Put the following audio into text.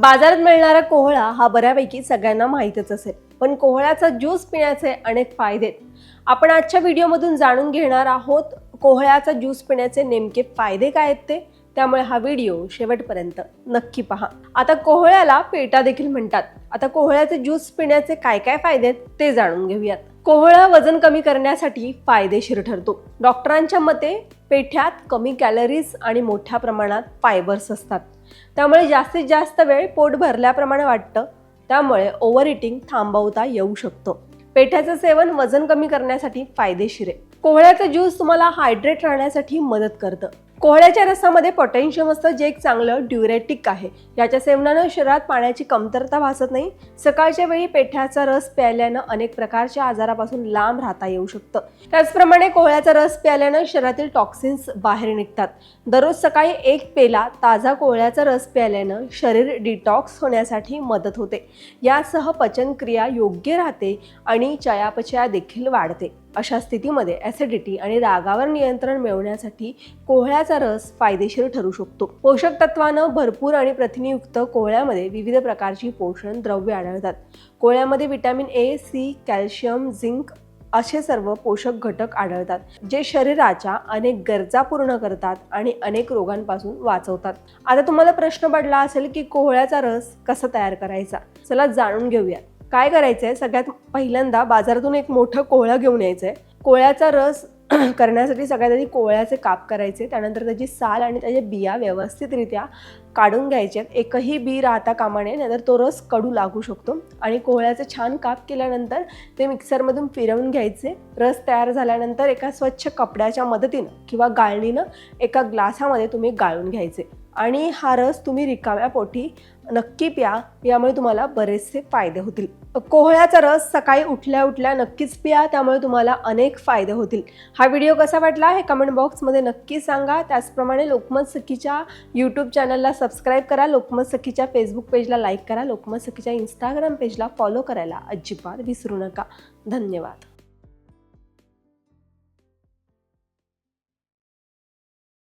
बाजारात मिळणारा कोहळा हा बऱ्यापैकी सगळ्यांना माहीतच असेल. पण कोहळ्याचा ज्यूस पिण्याचे अनेक फायदे आहेत. आपण आजच्या व्हिडिओमधून जाणून घेणार आहोत कोहळ्याचा ज्यूस पिण्याचे नेमके फायदे काय आहेत ते? त्यामुळे हा व्हिडिओ शेवटपर्यंत नक्की पहा. आता कोहळ्याला पेटा देखील म्हणतात. आता कोहळ्याचे ज्यूस पिण्याचे काय काय फायदे आहेत ते जाणून घेऊयात. कोहळा वजन कमी करण्यासाठी फायदेशीर ठरतो. डॉक्टरांच्या मते पेठ्यात कमी कॅलरीज आणि मोठ्या प्रमाणात फायबर्स असतात. त्यामुळे जास्तीत जास्त वेळ पोट भरल्याप्रमाणे वाटतं. त्यामुळे ओव्हर इटिंग थांबवता येऊ शकतं. पेठ्याचं सेवन वजन कमी करण्यासाठी फायदेशीर आहे. कोहळ्याचं ज्यूस तुम्हाला हायड्रेट राहण्यासाठी मदत करतं. कोहळ्याच्या रसामध्ये पोटॅशियम असतं जे एक चांगलं ड्युरेटिक आहे. याच्या सेवनानं शरीरात पाण्याची कमतरता भासत नाही. सकाळच्या वेळी पेठ्याचा रस प्यायल्यानं अनेक प्रकारच्या आजारापासून लांब राहता येऊ शकतं. त्याचप्रमाणे कोहळ्याचा रस प्यायल्यानं शरीरातील टॉक्सिन्स बाहेर निघतात. दररोज सकाळी एक पेला ताजा कोहळ्याचा रस प्यायल्यानं शरीर डिटॉक्स होण्यासाठी मदत होते. यासह पचनक्रिया योग्य राहते आणि चयापचया देखील वाढते. अशा स्थितीमध्ये ॲसिडिटी आणि रागावर नियंत्रण मिळवण्यासाठी कोहळ्याचा रस फायदेशीर ठरू शकतो. पोषक तत्वानं भरपूर आणि प्रथिनयुक्त कोहळ्यामध्ये विविध प्रकारची पोषण द्रव्ये आढळतात. कोहळ्यामध्ये vitamin A C calcium zinc असे सर्व पोषक घटक आढळतात जे शरीराच्या अनेक गरजा पूर्ण करतात आणि अनेक रोगांपासून वाचवतात. आता तुम्हाला प्रश्न पडला असेल की कोहळ्याचा रस कसा तयार करायचा? चला जाणून घेऊया. काय करायचं आहे सगळ्यात पहिल्यांदा बाजारातून एक मोठं कोहळं घेऊन यायचं आहे कोहळ्याचा रस करण्यासाठी सगळ्यात आधी कोहळ्याचे काप करायचे त्यानंतर त्याची साल आणि त्याच्या बिया व्यवस्थितरित्या काढून घ्यायचे एकही बी राहता कामा नये नाहीतर तो रस कडू लागू शकतो. आणि कोहळ्याचे छान काप केल्यानंतर ते मिक्सरमधून फिरवून घ्यायचे. रस तयार झाल्यानंतर एका स्वच्छ कपड्याच्या मदतीनं किंवा गाळणीनं एका ग्लासामध्ये तुम्ही गाळून घ्यायचे. आणि हा रस तुम्ही रिकाम्या पोटी नक्की प्या यामुळे तुम्हाला बरेचसे फायदे होतील. कोहळ्याचा रस सकाळी उठल्या उठल्या नक्कीच प्या त्यामुळे तुम्हाला अनेक फायदे होतील. हा व्हिडिओ कसा वाटला हे कमेंट बॉक्समध्ये नक्की सांगा. त्याचप्रमाणे लोकमत सखीच्या यूट्यूब चॅनलला सबस्क्राईब करा. लोकमत सखीच्या फेसबुक पेजला लाईक करा. लोकमत सखीच्या इंस्टाग्राम पेजला फॉलो करायला अजिबात विसरू नका. धन्यवाद.